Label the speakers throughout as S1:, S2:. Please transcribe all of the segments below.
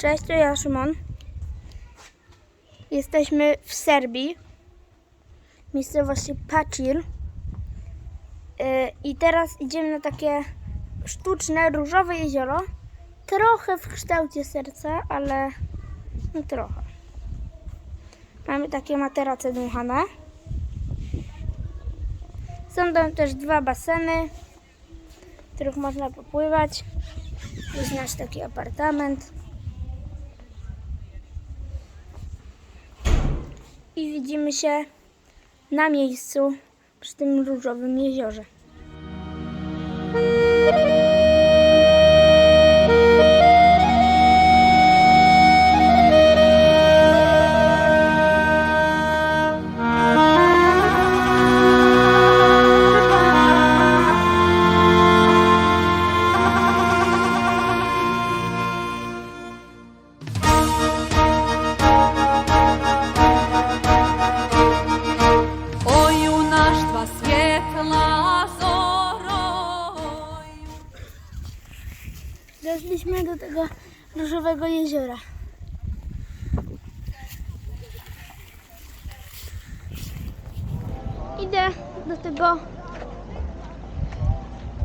S1: Cześć, to ja Szymon. Jesteśmy w Serbii, miejscowości Pacir. Yy, I teraz idziemy na takie sztuczne, różowe jezioro. Trochę w kształcie serca, ale no trochę. Mamy takie materace dmuchane. Są tam też dwa baseny, w których można popływać. Jest nasz taki apartament. I widzimy się na miejscu przy tym różowym jeziorze. Doszliśmy do tego różowego jeziora. Idę do tego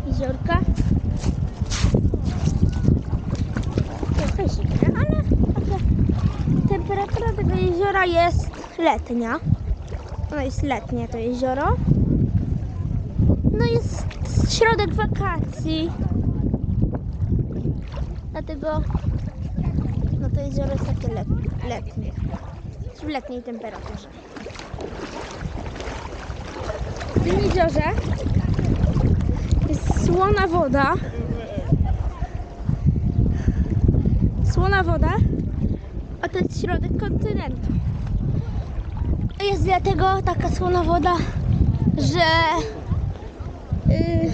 S1: jeziorka. Trochę zimne, ale temperatura tego jeziora jest letnia. Ono jest letnie to jezioro. No jest środek wakacji. Dlatego no to jezioro jest takie let, letnie. W letniej temperaturze. W tym jeziorze jest słona woda. Słona woda, a to jest środek kontynentu. Jest dlatego taka słona woda, że yy,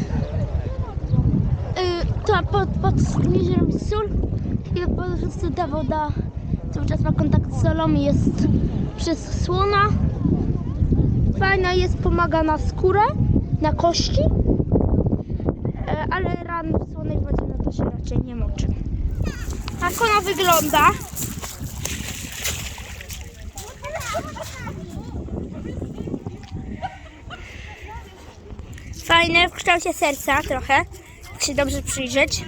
S1: pod, pod jest sól i po prostu ta woda cały czas ma kontakt z solą i jest przez słona. Fajna jest, pomaga na skórę, na kości, e, ale ran w słonej wodzie no to się raczej nie moczy. Tak ona wygląda. Fajne w kształcie serca trochę, się dobrze przyjrzeć.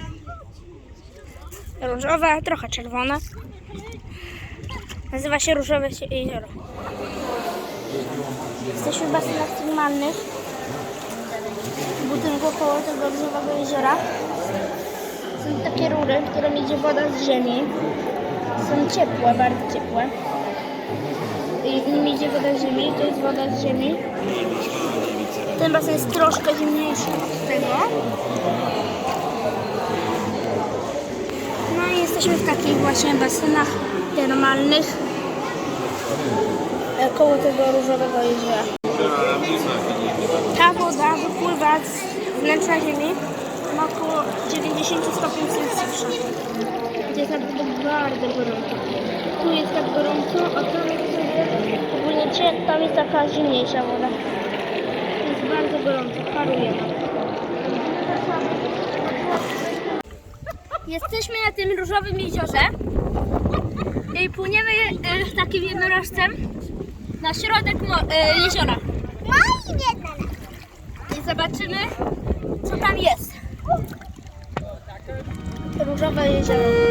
S1: Różowe, trochę czerwone. Nazywa się Różowe Jezioro. Jesteśmy w basenach termalnych w budynku koło tego różowego jeziora. Są takie rury, w którym idzie woda z ziemi. Są ciepłe, bardzo ciepłe. I nim idzie woda z ziemi, to jest woda z ziemi. Ten basen jest troszkę zimniejszy od tego. No i jesteśmy w takich właśnie basenach termalnych e, koło tego różowego jeziora. Ta woda wypływa z wnętrza ziemi ma około 90 stopni Celsjusza. Jest naprawdę bardzo gorąco. Tu jest tak gorąco, a tam sobie popłyniecie, tam jest taka zimniejsza woda. Bardzo gorąco, paruje. Jesteśmy na tym różowym jeziorze i płyniemy e, takim jednorożcem na środek e, jeziora. I zobaczymy, co tam jest. Różowe jezioro.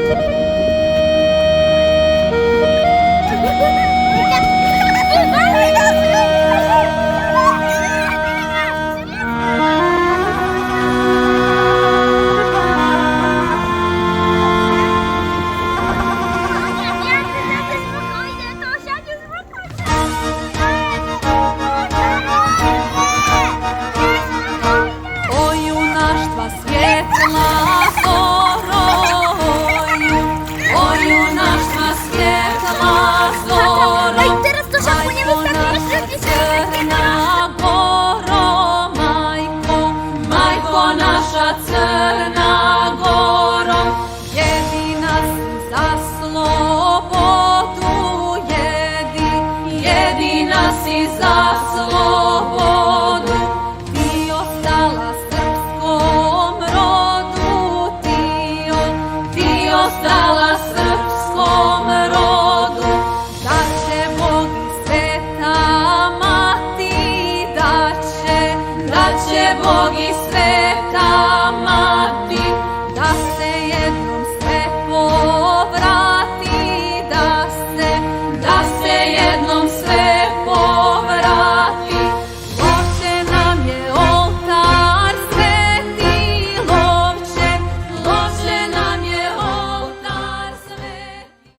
S2: веди нас і за свободу, ти остала сербському роду, ти, ти остала сербському роду.